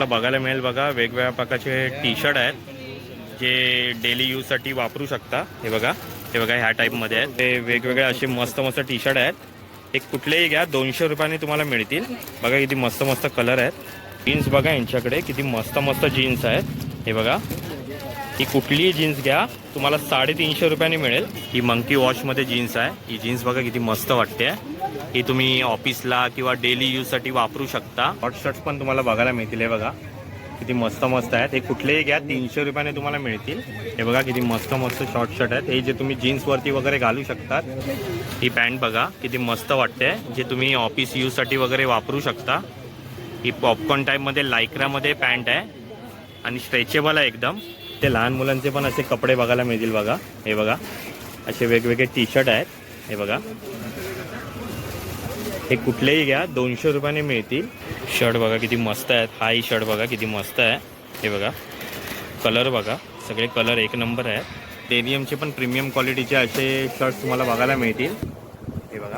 आपल्याला बघायला मिळेल बघा वेगवेगळ्या प्रकारचे टी शर्ट आहेत जे डेली यूजसाठी वापरू शकता. हे बघा हे बघा ह्या टाईपमध्ये आहेत. ते वेगवेगळे असे मस्त मस्त टी शर्ट आहेत. एक कुठलेही घ्या दोनशे रुपयाने तुम्हाला मिळतील. बघा किती मस्त मस्त कलर आहेत. जीन्स बघा यांच्याकडे किती मस्त मस्त जीन्स आहेत. हे बघा. ही कुठलीही जीन्स घ्या तुम्हाला साडेतीनशे रुपयाने मिळेल. ही मंकी वॉशमध्ये जीन्स आहे. ही जीन्स बघा किती मस्त वाटते. ही तुम्ही ऑफिसला किंवा डेली यूजसाठी वापरू शकता. हॉट शर्ट्स पण तुम्हाला बघायला मिळतील हे बघा. किती मस्त मस्त आहेत. हे कुठलेही घ्या तीनशे रुपयाने तुम्हाला मिळतील. हे बघा किती मस्त मस्त शॉर्ट शर्ट आहेत. हे जे तुम्ही जीन्सवरती वगैरे घालू शकतात ही पॅन्ट बघा किती मस्त वाटते. जे तुम्ही ऑफिस यूजसाठी वगैरे वापरू शकता. ही पॉपकॉर्न टाईपमध्ये लायक्रामध्ये पॅन्ट आहे. आणि स्ट्रेचेबल आहे एकदम. ते लहान मुलांचे पण असे कपडे बघायला मिळतील बघा. हे बघा. असे वेगवेगळे टी शर्ट आहेत. हे बघा. हे कुठलेही घ्या. दोनशे रुपयाने मिळतील. शर्ट बघा किती मस्त आहेत. हाही शर्ट बघा किती मस्त आहे. हे बघा. कलर बघा. सगळे कलर एक नंबर आहेत. डेनियमचे पण प्रीमियम क्वालिटीचे असे शर्ट्स तुम्हाला बघायला मिळतील.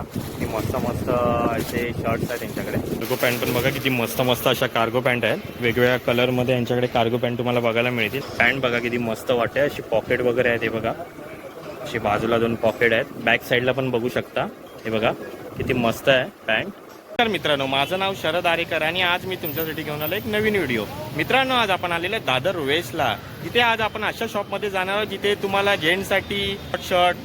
बघा. किती मस्त मस्त असे शर्ट्स आहेत त्यांच्याकडे. कार्गो पॅन्ट पण बघा किती मस्त मस्त अशा कार्गो पॅन्ट आहेत. वेगवेगळ्या कलरमध्ये यांच्याकडे कार्गो पॅन्ट तुम्हाला बघायला मिळतील. पॅन्ट बघा किती मस्त वाटते अशी पॉकेट वगैरे आहेत हे बघा. अशी बाजूला दोन पॉकेट आहेत. बॅक साईडला पण बघू शकता. हे बघा किती मस्त आहे पॅन्ट तर मित्रांनो माझं नाव शरद आरेकर आणि आज मी तुमच्यासाठी घेऊन आलो एक नवीन व्हिडिओ मित्रांनो आज आपण आलेले आहे दादर वेस्टला. तिथे आज आपण अशा शॉपमध्ये जाणार आहोत जिथे तुम्हाला जेंट्ससाठी shirt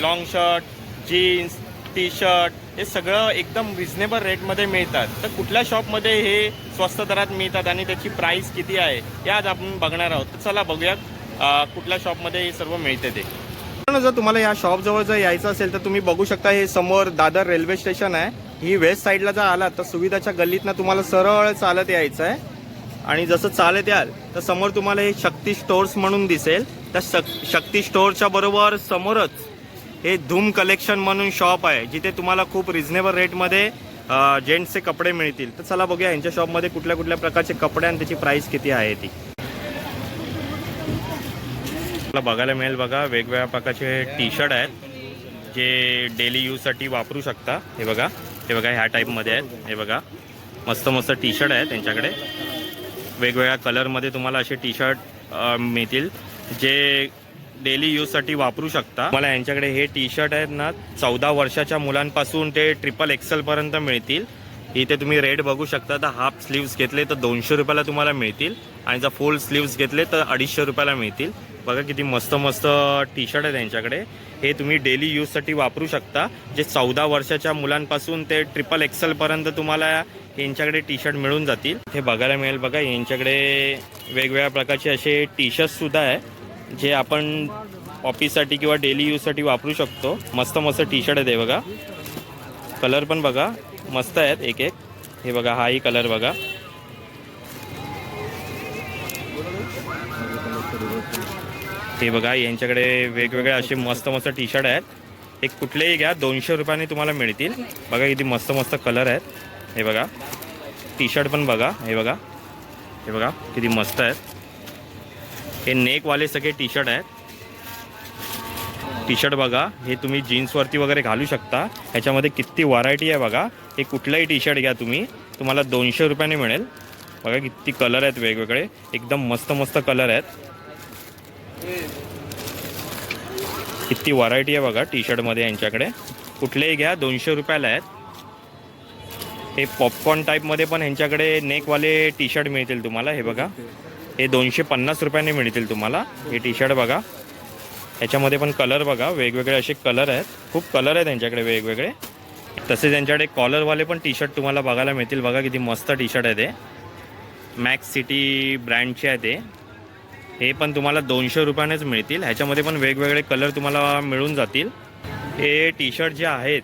long shirt jeans T shirt हे सगळं एकदम रिझनेबल रेटमध्ये मिळतात. तर कुठल्या शॉपमध्ये हे स्वस्त दरात मिळतात आणि त्याची प्राईस किती आहे हे आज आपण बघणार आहोत. तर चला बघूयात कुठल्या शॉपमध्ये हे सर्व मिळते ते. जर तुम्हाला या शॉप जवळ जर यायचं असेल तर तुम्ही बघू शकता हे समोर दादर रेल्वे स्टेशन आहे. ही वेस्ट साईडला जर आलात तर सुविधाच्या गल्लीतनं तुम्हाला सरळ चालत यायचं आहे आणि जसं चालत याल तर समोर तुम्हाला हे शक्ती स्टोअर्स म्हणून दिसेल. त्या शक्ती स्टोअरच्या बरोबर समोरच हे धूम कलेक्शन म्हणून शॉप आहे जिथे तुम्हाला खूप रिझनेबल रेटमध्ये जेंट्सचे कपडे मिळतील. तर चला बघूया यांच्या शॉपमध्ये कुठल्या कुठल्या प्रकारचे कपडे आणि त्याची प्राईस किती आहे ती. आपल्याला बघायला मिळेल बघा वेगवेगळ्या प्रकारचे टी शर्ट आहेत जे डेली यूजसाठी वापरू शकता. हे बघा हे बघा ह्या टाईपमध्ये आहेत. हे बघा मस्त मस्त टी शर्ट आहेत त्यांच्याकडे. वेगवेगळ्या कलरमध्ये तुम्हाला असे टी शर्ट मिळतील जे डेली यूजसाठी वापरू शकता. मला यांच्याकडे हे टी शर्ट आहेत ना चौदा वर्षाच्या मुलांपासून ते ट्रिपल एक्सेलपर्यंत मिळतील. इथे तुम्ही रेट बघू शकता तर हाफ स्लीव्स घेतले तर दोनशे रुपयाला तुम्हाला मिळतील. आणि जर फुल स्लीव्स घेतले तर अडीचशे रुपयाला मिळतील. बघा किती मस्त मस्त टी शर्ट आहे त्यांच्याकडे हे तुम्ही डेली यूजसाठी वापरू शकता. जे चौदा वर्षाच्या मुलांपासून ते ट्रिपल एक्सलपर्यंत तुम्हाला यांच्याकडे टी शर्ट मिळून जातील. हे बघायला मिळेल बघा यांच्याकडे वेगवेगळ्या प्रकारचे असे टी शर्टसुद्धा आहे. जे आपण ऑफिससाठी किंवा डेली यूजसाठी वापरू शकतो. मस्त मस्त टी शर्ट आहेत हे बघा. कलर पण बघा. मस्त आहेत एक एक. हे बघा हाही कलर बघा. हे बघा यांच्याकडे वेगवेगळे असे मस्त मस्त टी शर्ट आहेत. एक कुठलेही घ्या दोनशे रुपयाने तुम्हाला मिळतील. बघा किती मस्त मस्त कलर आहेत. हे बघा. टी शर्ट पण बघा. हे बघा. हे बघा किती मस्त आहेत. हे नेकवाले सगळे टी शर्ट आहेत. टी शर्ट बघा हे तुम्ही जीन्सवरती वगैरे घालू शकता. ह्याच्यामध्ये किती व्हरायटी आहे बघा. हे कुठलाही टी शर्ट घ्या तुम्ही. तुम्हाला दोनशे रुपयाने मिळेल. बघा किती कलर आहेत वेगवेगळे. एकदम मस्त मस्त कलर आहेत. किती व्हरायटी आहे बघा टी शर्टमध्ये यांच्याकडे. कुठलेही घ्या दोनशे रुपयाला आहेत. हे पॉपकॉर्न टाईपमध्ये पण ह्यांच्याकडे नेकवाले टी शर्ट मिळतील तुम्हाला. हे बघा. हे दोनशे पन्नास रुपयाने मिळतील तुम्हाला. हे टी शर्ट बघा. ह्याच्यामध्ये पण कलर बघा. वेगवेगळे असे कलर आहेत. खूप कलर आहेत त्यांच्याकडे वेगवेगळे. तसेच त्यांच्याकडे कॉलरवाले पण टी शर्ट तुम्हाला बघायला मिळतील. बघा किती मस्त टी शर्ट आहे ते. मॅक्स सिटी ब्रँडचे आहे ते. हे पण तुम्हाला दोनशे रुपयानेच मिळतील. ह्याच्यामध्ये पण वेगवेगळे कलर तुम्हाला मिळून जातील. हे टी शर्ट जे आहेत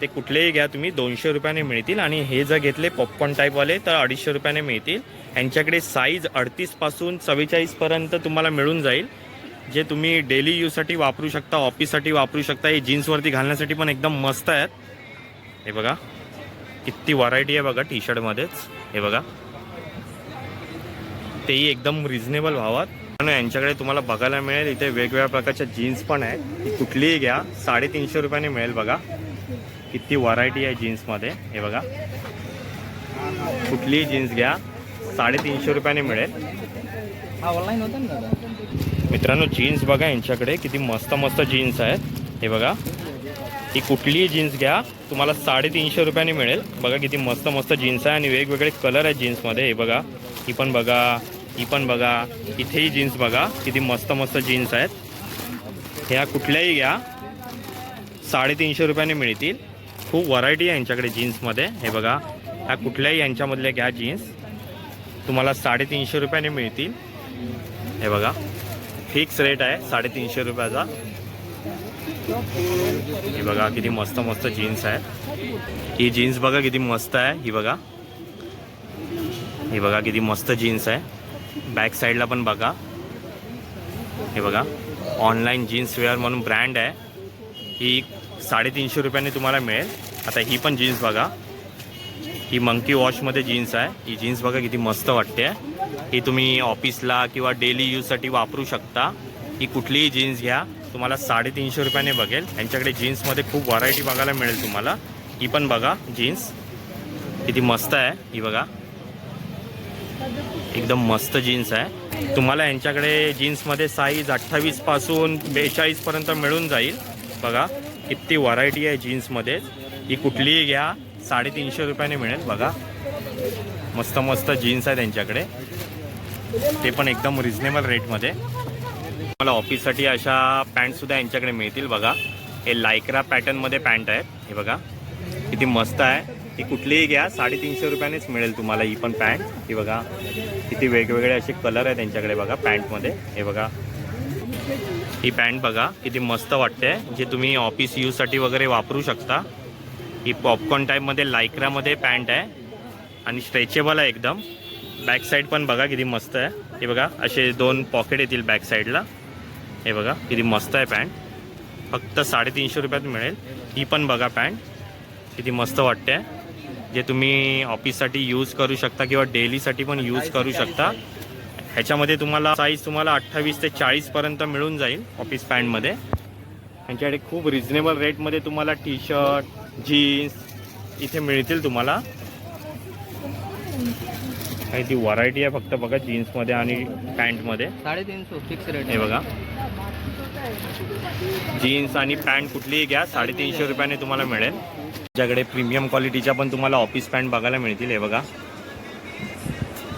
ते कुठलेही घ्या तुम्ही. दोनशे रुपयाने मिळतील. आणि हे जर घेतले पॉपकॉर्न टाईपवाले तर अडीचशे रुपयाने मिळतील. यांच्याकडे साईज अडतीसपासून चव्वेचाळीसपर्यंत तुम्हाला मिळून जाईल. जे तुम्ही डेली यूजसाठी वापरू शकता ऑफिससाठी वापरू शकता हे जीन्सवरती घालण्यासाठी पण एकदम मस्त आहेत. हे बघा किती व्हरायटी आहे बघा टी शर्टमध्येच हे बघा. तेही एकदम रिझनेबल भावात. आणि यांच्याकडे तुम्हाला बघायला मिळेल इथे वेगवेगळ्या प्रकारच्या जीन्स पण आहेत. ती कुठलीही घ्या साडेतीनशे रुपयाने मिळेल बघा. किती व्हरायटी आहे जीन्समध्ये हे बघा. कुठलीही जीन्स घ्या. साडेतीनशे रुपयाने मिळेल. हा ऑनलाईन होतं मित्रांनो जीन्स बघा यांच्याकडे किती मस्त मस्त जीन्स आहेत. हे बघा. ही कुठलीही जीन्स घ्या तुम्हाला साडेतीनशे रुपयाने मिळेल. बघा किती मस्त मस्त जीन्स आहे आणि वेगवेगळे कलर आहेत जीन्समध्ये हे बघा. ही पण बघा. ही पण बघा. इथेही जीन्स बघा. किती मस्त मस्त जीन्स आहेत. ह्या कुठल्याही घ्या. साडेतीनशे रुपयाने मिळतील. खूप व्हरायटी आहे यांच्याकडे जीन्समध्ये हे बघा. ह्या कुठल्याही यांच्यामधल्या घ्या जीन्स तुम्हाला साडेतीनशे रुपयाने मिळतील. हे बघा फिक्स रेट आहे साडेतीनशे रुपयाचा. हे बघा किती मस्त मस्त जीन्स आहे. ही जीन्स बघा किती मस्त आहे ही बघा. ही बघा किती मस्त जीन्स आहे. बॅक साईडला पण बघा. हे बघा ऑनलाईन जीन्स वेअर म्हणून ब्रँड आहे. ही साडेतीनशे रुपयाने तुम्हाला मिळेल. आता ही पण जीन्स बघा. ही मंकी वॉशमध्ये जीन्स आहे. ही जीन्स बघा किती मस्त वाटते. ही तुम्ही ऑफिसला किंवा डेली यूजसाठी वापरू शकता. ही कुठलीही जीन्स घ्या. तुम्हाला साडेतीनशे रुपयाने बघेल. यांच्याकडे जीन्समध्ये खूप व्हरायटी बघायला मिळेल तुम्हाला. ही पण बघा जीन्स. किती मस्त आहे ही बघा. एकदम मस्त जीन्स आहे. तुम्हाला यांच्याकडे जीन्समध्ये साईज अठ्ठावीसपासून बेचाळीसपर्यंत मिळून जाईल. बघा किती व्हरायटी आहे जीन्समध्ये. ही कुठलीही घ्या. साडेतीनशे रुपयाने मिळेल. बघा. मस्त मस्त जीन्स आहे त्यांच्याकडे. ते पण एकदम रिझनेबल रेटमध्ये मला ऑफिससाठी अशा पॅन्टसुद्धा यांच्याकडे मिळतील. बघा. हे लायक्रा पॅटर्नमध्ये पॅन्ट आहेत. हे बघा. किती मस्त आहे. ही कुठलीही घ्या. साडेतीनशे रुपयानेच मिळेल तुम्हाला ही पण पॅन्ट ही बघा. किती वेगवेगळे असे कलर आहेत त्यांच्याकडे बघा पॅन्टमध्ये हे बघा. ही पॅन्ट बघा. किती मस्त वाटते. जे तुम्ही ऑफिस यूजसाठी वगैरे वापरू शकता. ही पॉपकॉर्न टाईपमध्ये लायक्रामध्ये पॅन्ट आहे. आणि स्ट्रेचेबल आहे एकदम. बॅक साईड पण बघा किती मस्त आहे. हे बघा असे दोन पॉकेट येतील बॅक साईडला हे बघा किती मस्त आहे पॅन्ट फक्त साडेतीनशे रुपयात मिळेल. ही पण बघा पॅन्ट किती मस्त वाटते जे तुम्ही ऑफिससाठी यूज करू शकता किंवा डेलीसाठी पण यूज करू शकता. ह्याच्यामध्ये तुम्हाला साईज तुम्हाला अठ्ठावीस ते चाळीसपर्यंत मिळून जाईल ऑफिस पॅन्टमध्ये यांच्याकडे खूप रिजनेबल रेटमध्ये तुम्हाला टी शर्ट जीन्स इथे मिळतील तुम्हाला. काही ती व्हरायटी आहे फक्त बघा जीन्समध्ये आणि पॅन्टमध्ये. साडेतीनशे फिक्स रेट हे बघा. जीन्स आणि पॅन्ट कुठलीही घ्या साडेतीनशे रुपयाने तुम्हाला मिळेल. तुमच्याकडे प्रीमियम क्वालिटीच्या पण तुम्हाला ऑफिस पॅन्ट बघायला मिळतील हे बघा.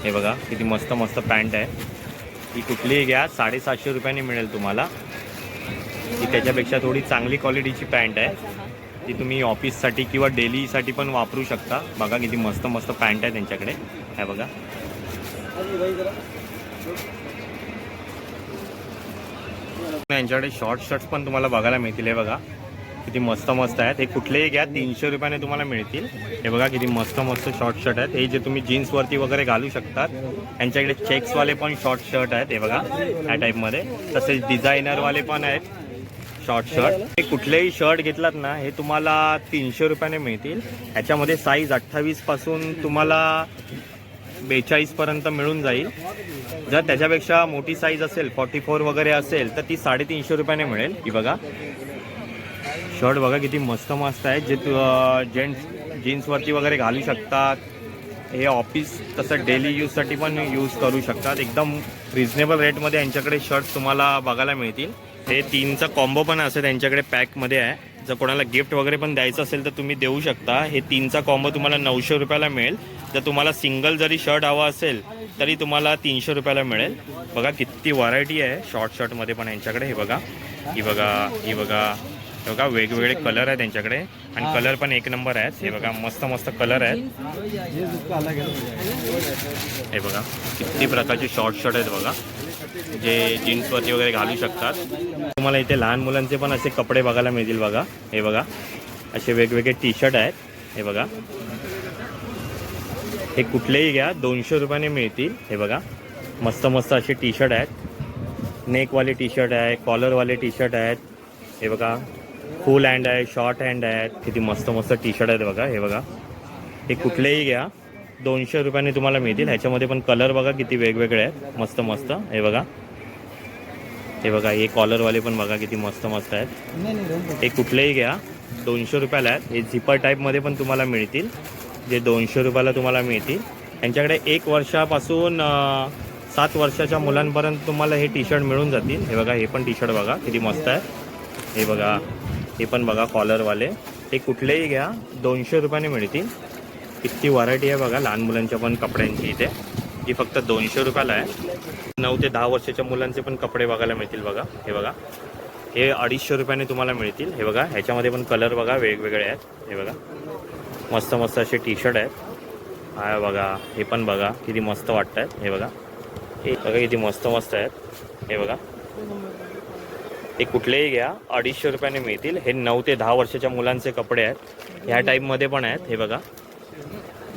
हे बघा किती मस्त मस्त पॅन्ट आहे. ही कुठलीही घ्या साडेसातशे रुपयाने मिळेल तुम्हाला. ही त्याच्यापेक्षा थोडी चांगली क्वालिटीची पॅन्ट आहे. ती तुम्ही ऑफिससाठी किंवा डेलीसाठी पण वापरू शकता. बघा किती मस्त मस्त पॅन्ट आहे त्यांच्याकडे. हे बघा. यांच्याकडे शॉर्ट शर्ट्स पण तुम्हाला बघायला मिळतील. हे बघा. किती मस्त मस्त आहेत. हे कुठलेही घ्या. तीनशे रुपयाने तुम्हाला मिळतील. हे बघा किती मस्त मस्त शॉर्ट शर्ट आहेत. हे जे तुम्ही जीन्सवरती वगैरे घालू शकतात. यांच्याकडे चेक्सवाले पण शॉर्ट शर्ट आहेत. हे बघा. ह्या टाईपमध्ये तसेच डिझायनरवाले पण आहेत. शॉर्ट शर्ट हे कुठलेही शर्ट घेतलात ना हे तुम्हाला तीनशे रुपयाने मिळतील. ह्याच्यामध्ये साईज अठ्ठावीसपासून तुम्हाला बेचाळीसपर्यंत मिळून जाईल. जर त्याच्यापेक्षा मोठी साईज असेल फॉर्टी फोर वगैरे असेल तर ती साडेतीनशे रुपयाने मिळेल. की बघा. शर्ट बघा किती मस्त मस्त आहे. जे तू जेंट्स जीन्सवरती वगैरे घालू शकतात. हे ऑफिस तसं डेली यूजसाठी पण यूज करू शकतात. एकदम रिझनेबल रेटमध्ये यांच्याकडे शर्ट तुम्हाला बघायला मिळतील. हे तीनचा कॉम्बो पण असेल त्यांच्याकडे पॅकमध्ये आहे. जर कोणाला गिफ्ट वगैरे पण द्यायचं असेल तर तुम्ही देऊ शकता. हे तीनचा कॉम्बो तुम्हाला नऊशे रुपयाला मिळेल. जर तुम्हाला सिंगल जरी शर्ट हवा असेल तरी तुम्हाला तीनशे रुपयाला मिळेल. बघा किती व्हरायटी आहे. शॉर्ट शर्टमध्ये पण यांच्याकडे हे बघा. ही बघा ही बघा. हे बघा वेगवेगळे कलर आहेत त्यांच्याकडे. आणि कलर पण एक नंबर आहेत. हे बघा मस्त मस्त कलर आहेत. हे बघा किती प्रकारचे शॉर्ट शर्ट आहेत बघा. जे जीन्सवरती वगैरे घालू शकतात. तुम्हाला इथे लहान मुलांचे पण असे कपडे बघायला मिळतील बघा. हे बघा. असे वेगवेगळे टी शर्ट आहेत. हे बघा. हे कुठलेही घ्या. दोनशे रुपयाने मिळतील. हे बघा. मस्त मस्त असे टी शर्ट आहेत. नेकवाले टी शर्ट आहे कॉलरवाले टी शर्ट आहेत. हे बघा. फुल हँड आहे शॉर्ट हँड आहेत. किती मस्त मस्त टी शर्ट आहेत बघा. हे बघा. हे कुठलेही घ्या. दोनशे रुपयाने तुम्हाला मिळतील. ह्याच्यामध्ये पण कलर बघा किती वेगवेगळे आहेत. मस्त मस्त. हे बघा. हे बघा हे कॉलरवाले पण बघा किती मस्त मस्त आहेत. हे कुठलेही घ्या. दोनशे रुपयाला आहेत. हे झिपर टाईपमध्ये पण तुम्हाला मिळतील. जे दोनशे रुपयाला तुम्हाला मिळतील. यांच्याकडे एक वर्षापासून सात वर्षाच्या मुलांपर्यंत तुम्हाला हे टी शर्ट मिळून जातील. हे बघा हे पण टी शर्ट बघा. किती मस्त आहे हे बघा. हे पण बघा कॉलरवाले हे कुठलेही घ्या. दोनशे रुपयाने मिळतील. किती व्हरायटी आहे बघा लहान मुलांच्या पण कपड्यांची इथे. ही फक्त दोनशे रुपयाला आहे. नऊ ते दहा वर्षाच्या मुलांचे पण कपडे बघायला मिळतील बघा. हे बघा. हे अडीचशे रुपयाने तुम्हाला मिळतील. हे बघा ह्याच्यामध्ये पण कलर बघा वेगवेगळे आहेत. हे बघा. मस्त मस्त असे टी शर्ट आहेत. हा बघा हे पण बघा किती मस्त वाटत आहेत हे बघा. हे बघा किती मस्त मस्त आहेत. हे बघा. हे कुठलेही घ्या अडीचशे रुपयाने मिळतील. हे नऊ ते दहा वर्षाच्या मुलांचे कपडे आहेत. ह्या टाईपमध्ये पण आहेत. हे बघा.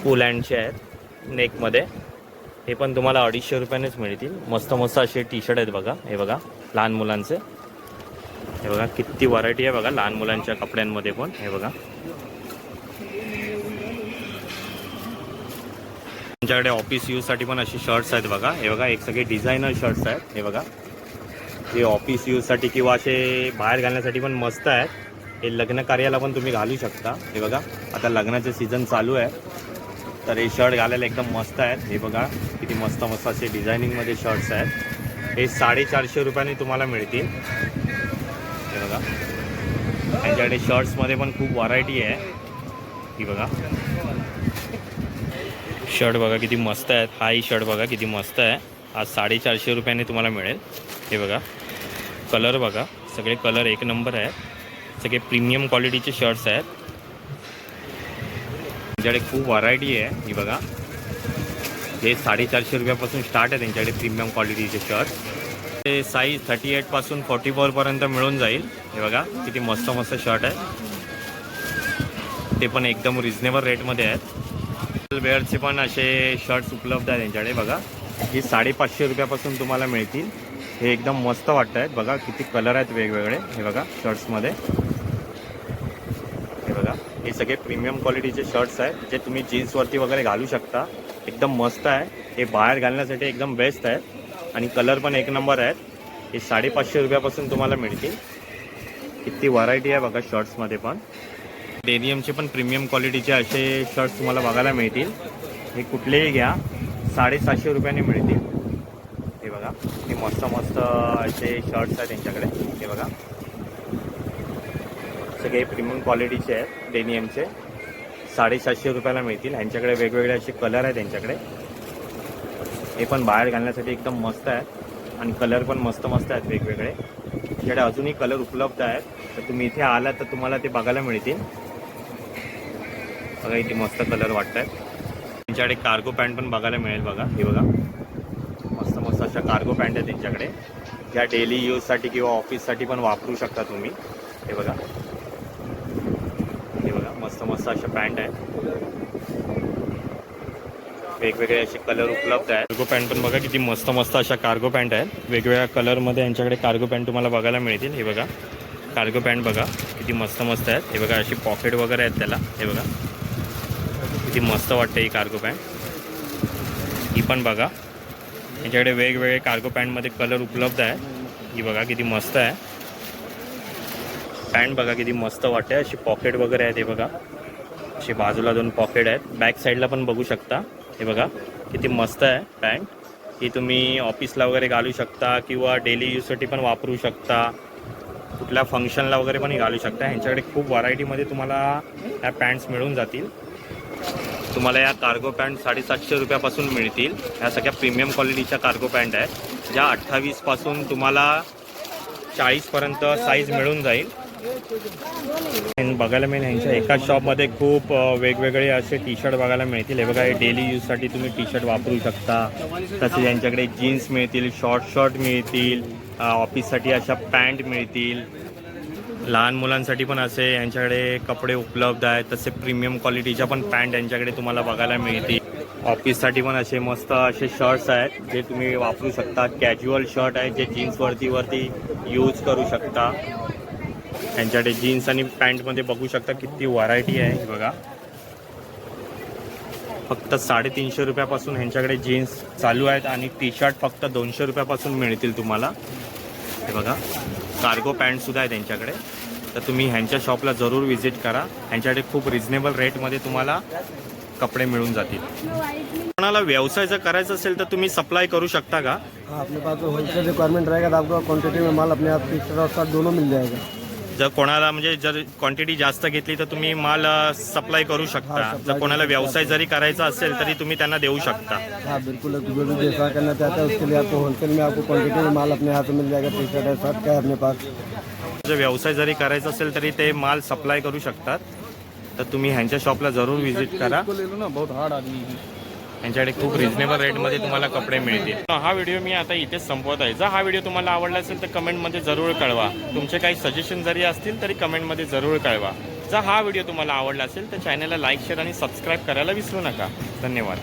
फुल हँडचे आहेत नेकमध्ये. हे पण तुम्हाला अडीचशे रुपयानेच मिळतील. मस्त मस्त असे टी शर्ट आहेत बघा. हे बघा लहान मुलांचे. हे बघा किती व्हरायटी आहे बघा लहान मुलांच्या कपड्यांमध्ये पण. हे बघा. तुमच्याकडे ऑफिस यूजसाठी पण असे शर्ट्स आहेत बघा. हे बघा एक सगळे डिझायनर शर्ट्स आहेत. हे बघा. हे ऑफिस यूजसाठी किंवा असे बाहेर घालण्यासाठी पण मस्त आहेत. हे लग्न कार्याला पण तुम्ही घालू शकता. हे बघा आता लग्नाचे सीझन चालू आहे. तर हे शर्ट घालायला एकदम मस्त आहेत. हे बघा किती मस्त मस्त असे डिझायनिंगमध्ये शर्ट्स आहेत. हे साडेचारशे रुपयाने तुम्हाला मिळतील. हे बघा. त्यांच्याकडे शर्ट्समध्ये पण खूप व्हरायटी आहे ही बघा. शर्ट बघा किती मस्त आहेत. हाही शर्ट बघा किती मस्त आहे. आज साडेचारशे रुपयाने तुम्हाला मिळेल. हे बघा. कलर बघा. सगळे कलर एक नंबर आहेत. सगळे प्रीमियम क्वालिटीचे शर्ट्स आहेत. त्यांच्याकडे खूप व्हरायटी आहे. ही बघा. हे साडेचारशे रुपयापासून स्टार्ट आहे त्यांच्याकडे प्रीमियम क्वालिटीचे शर्ट ते साईज थर्टी एटपासून फोर्टी फोरपर्यंत मिळून जाईल. हे बघा किती मस्त मस्त शर्ट आहे. ते पण एकदम रिजनेबल रेटमध्ये आहेत. वेअरचे पण असे शर्ट्स उपलब्ध आहेत त्यांच्याकडे बघा. ही साडेपाचशे रुपयापासून तुम्हाला मिळतील. हे एकदम मस्त वाटत आहेत. बघा किती कलर आहेत वेगवेगळे. हे बघा शर्ट्समध्ये हे सगळे प्रीमियम क्वालिटीचे शर्ट्स आहेत जे तुम्ही जीन्सवरती वगैरे घालू शकता. एकदम मस्त आहे. हे बाहेर घालण्यासाठी एकदम बेस्ट आहेत आणि कलर पण एक नंबर आहेत. हे साडेपाचशे रुपयापासून तुम्हाला मिळतील. किती व्हरायटी आहे बघा शर्ट्समध्ये पण. डेनियमचे पण प्रीमियम क्वालिटीचे असे शर्ट्स तुम्हाला बघायला मिळतील. हे कुठलेही घ्या. साडेसातशे रुपयाने मिळतील. हे बघा. हे मस्त मस्त असे शर्ट्स आहेत त्यांच्याकडे. हे बघा. सगळे प्रीमियम क्वालिटीचे आहेत डेनियमचे साडेसातशे रुपयाला मिळतील. ह्यांच्याकडे वेगवेगळे असे कलर आहेत त्यांच्याकडे हे पण बाहेर घालण्यासाठी एकदम मस्त आहेत. आणि कलर पण मस्त मस्त आहेत वेगवेगळे. त्याच्याकडे अजूनही कलर उपलब्ध आहेत तर तुम्ही इथे आलात तर तुम्हाला ते बघायला मिळतील. बघा इथे मस्त कलर वाटत आहेत त्यांच्याकडे कार्गो पॅन्ट पण बघायला मिळेल बघा. हे बघा. मस्त मस्त अशा कार्गो पॅन्ट आहेत त्यांच्याकडे. ज्या डेली यूजसाठी किंवा ऑफिससाठी पण वापरू शकता तुम्ही. हे बघा हे बघा. मस्त मस्त अशा पॅन्ट आहेत. वेगवेगळे असे कलर उपलब्ध आहेत. कार्गो पॅन्ट पण बघा किती मस्त मस्त अशा कार्गो पॅन्ट आहेत. वेगवेगळ्या कलरमध्ये यांच्याकडे कार्गो पॅन्ट तुम्हाला बघायला मिळतील. हे बघा. कार्गो पॅन्ट बघा. किती मस्त मस्त आहेत. हे बघा अशी पॉकेट वगैरे आहेत त्याला. हे बघा. किती मस्त वाटते ही कार्गो पॅन्ट ही पण बघा. यांच्याकडे वेगवेगळे कार्गो पॅन्टमध्ये कलर उपलब्ध आहे ही बघा किती मस्त आहे. पॅन्ट बघा किती मस्त वाटते अशी पॉकेट वगैरे आहेत हे बघा. अशी बाजूला दोन पॉकेट आहेत. बॅक साईडला पण बघू शकता. हे बघा किती मस्त आहे पॅन्ट. ही तुम्ही ऑफिसला वगैरे घालू शकता किंवा डेली यूजसाठी पण वापरू शकता. कुठल्या फंक्शनला वगैरे पण घालू शकता. ह्यांच्याकडे खूप व्हरायटीमध्ये तुम्हाला ह्या पॅन्ट्स मिळून जातील. तुम्हाला या कार्गो पॅन्ट साडेसातशे रुपयापासून मिळतील. ह्या सगळ्या प्रीमियम क्वालिटीच्या कार्गो पॅन्ट आहेत. ज्या अठ्ठावीसपासून तुम्हाला चाळीसपर्यंत साईज मिळून जाईल. बघायला मिळेल ह्यांच्या एका शॉपमध्ये खूप वेगवेगळे असे टी शर्ट बघायला मिळतील. हे बघा डेली यूजसाठी तुम्ही टी शर्ट वापरू शकता. तसेच यांच्याकडे जीन्स मिळतील शॉर्ट शर्ट मिळतील ऑफिससाठी अशा पॅन्ट मिळतील. लहान मुलांसाठी पण असे यांच्याकडे कपडे उपलब्ध आहेत. तसे प्रीमियम क्वालिटीच्या पण पॅन्ट यांच्याकडे तुम्हाला बघायला मिळतील. ऑफिससाठी पण असे मस्त असे शर्ट्स आहेत जे तुम्ही वापरू शकता. कॅज्युअल शर्ट आहेत जे जीन्सवरती वरती यूज करू शकता. यांच्याकडे जीन्स आणि पॅन्टमध्ये बघू शकता किती व्हरायटी आहे बघा. फक्त साडेतीनशे रुपयापासून ह्यांच्याकडे जीन्स चालू आहेत आणि टी शर्ट फक्त दोनशे रुपयापासून मिळतील तुम्हाला. हे बघा कार्गो पॅन्टसुद्धा आहे त्यांच्याकडे. तर तुम्ही ह्यांच्या शॉपला जरूर व्हिजिट करा. ह्यांच्याकडे खूप रिझनेबल रेटमध्ये तुम्हाला कपडे मिळून जातील. कोणाला व्यवसाय जर करायचा असेल तर तुम्ही सप्लाय करू शकता का? हाँ अपने पास होलसेल रिक्वायरमेंट रहेगा तो आपको क्वांटिटी में माल अपने आप फिक्स साथ दोनों मिल जाएगा. जर कोणाला म्हणजे जर क्वांटिटी जास्त घेतली तर तुम्ही माल सप्लाय करू शकता. जर कोणाला व्यवसाय जरी करायचा असेल तरी तुम्ही त्यांना देऊ शकता. हाँ बिल्कुल. जो भी जैसा करना चाहता है उसके लिए आपको होलसेल में आपको क्वांटिटी में माल अपने हाथ में मिल जाएगा. टी शर्ट है शर्ट का है अपने पास? जर व्यवसाय जरी करायचा असेल तरी ते माल सप्लाय करू शकतात. तर तुम्ही ह्यांच्या शॉपला जरूर व्हिजिट करा. ले लो ना बहुत हार्ड आदमी है यांच्याकडे खूप रिझनेबल रेटमध्ये तुम्हाला कपडे मिळतील. हा व्हिडिओ मी आता इथेच संपवत आहे. जर हा व्हिडिओ तुम्हाला आवडला असेल तर कमेंटमध्ये जरूर कळवा. तुमचे काही सजेशन जरी असतील तरी कमेंटमध्ये जरूर कळवा. जर हा व्हिडिओ तुम्हाला आवडला असेल तर चॅनलला लाईक शेअर आणि सबस्क्राईब करायला विसरू नका. धन्यवाद.